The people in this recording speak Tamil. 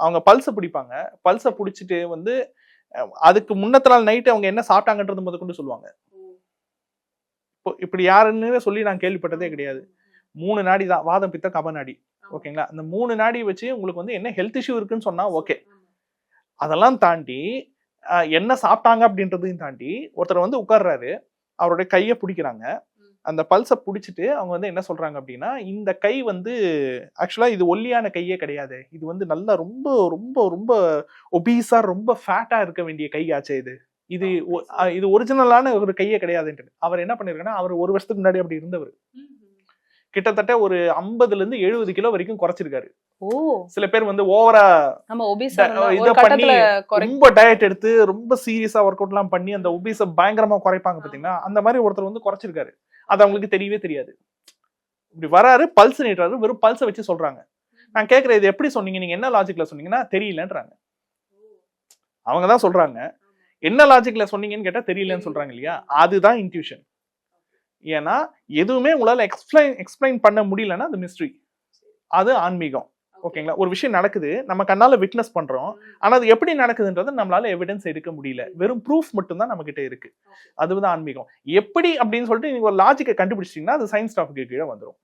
அவங்க பல்ஸை பிடிப்பாங்க. பல்ஸை பிடிச்சிட்டு வந்து அதுக்கு முன்னத்த நாள் நைட்டு அவங்க என்ன சாப்பிட்டாங்கன்றது முத கொண்டு சொல்லுவாங்க. இப்போ இப்படி யாருன்னு சொல்லி நான் கேள்விப்பட்டதே கிடையாது. மூணு நாடி தான் வாதம் பித்த கப நாடி. ஓகேங்களா? அந்த மூணு நாடி வச்சு உங்களுக்கு வந்து என்ன ஹெல்த் இஷ்யூ இருக்குன்னு சொன்னா ஓகே அதெல்லாம் தாண்டி என்ன சாப்பிட்டாங்க அப்படின்றதையும் தாண்டி ஒருத்தர் வந்து உட்கார்றாரு. அவருடைய கையை பிடிக்கிறாங்க. அந்த பல்ஸை பிடிச்சிட்டு அவங்க வந்து என்ன சொல்றாங்க அப்படின்னா இந்த கை வந்து ஆக்சுவலா இது ஒல்லியான கையே கிடையாது. இது வந்து நல்லா ரொம்ப ரொம்ப ரொம்ப ஒபீஸா ரொம்ப ஃபேட்டா இருக்க வேண்டிய கை ஆச்சே இது இது இது ஒரிஜினலான ஒரு கையே கிடையாதுன்ட்டு அவர் என்ன பண்ணிருக்காருன்னா அவர் ஒரு வருஷத்துக்கு முன்னாடி அப்படி இருந்தவர். கிட்டத்தட்ட ஒரு ஐம்பதுல இருந்து எழுபது கிலோ வரைக்கும் குறைச்சிருக்காரு. சில பேர் வந்து ஓவரா இத குறை ரொம்ப டயட் எடுத்து ரொம்ப சீரியஸா ஒர்க் அவுட் எல்லாம் பண்ணி அந்த ஒபீஸ பயங்கரமா குறைப்பாங்க பாத்தீங்களா அந்த மாதிரி ஒருத்தர் வந்து குறைச்சிருக்காரு. அது அவங்களுக்கு தெரியவே தெரியாது. இப்படி வராரு பல்ஸ் நீட்டுறாரு வெறும் பல்ஸை வச்சு சொல்றாங்க. நான் கேக்குறேன் இது எப்படி சொன்னீங்க? நீங்க என்ன லாஜிக்ல சொன்னீங்கன்னா தெரியலன்றாங்க. அவங்க தான் சொல்றாங்க. என்ன லாஜிக்ல சொன்னீங்கன்னு கேட்டா தெரியலன்னு சொல்றாங்க இல்லையா? அதுதான் இன்ட்யூஷன் ஏன்னா எதுவுமே உங்களால் எக்ஸ்பிளைன் எக்ஸ்பிளைன் பண்ண முடியலன்னா அது மிஸ்ட்ரி அது ஆன்மீகம். ஓகேங்களா? ஒரு விஷயம் நடக்குது நம்ம கண்ணால விட்னஸ் பண்றோம். ஆனா அது எப்படி நடக்குதுன்றது நம்மளால எவிடன்ஸ் எடுக்க முடியல. வெறும் ப்ரூஃப் மட்டும் தான் நம்ம கிட்ட இருக்கு அதுதான் ஆன்மீகம். எப்படி அப்படின்னு சொல்லிட்டு நீங்க ஒரு லாஜிக்கை கண்டுபிடிச்சிட்டீங்கன்னா அது சயின்ஸ் டாபிக் கீழே வந்துரும்.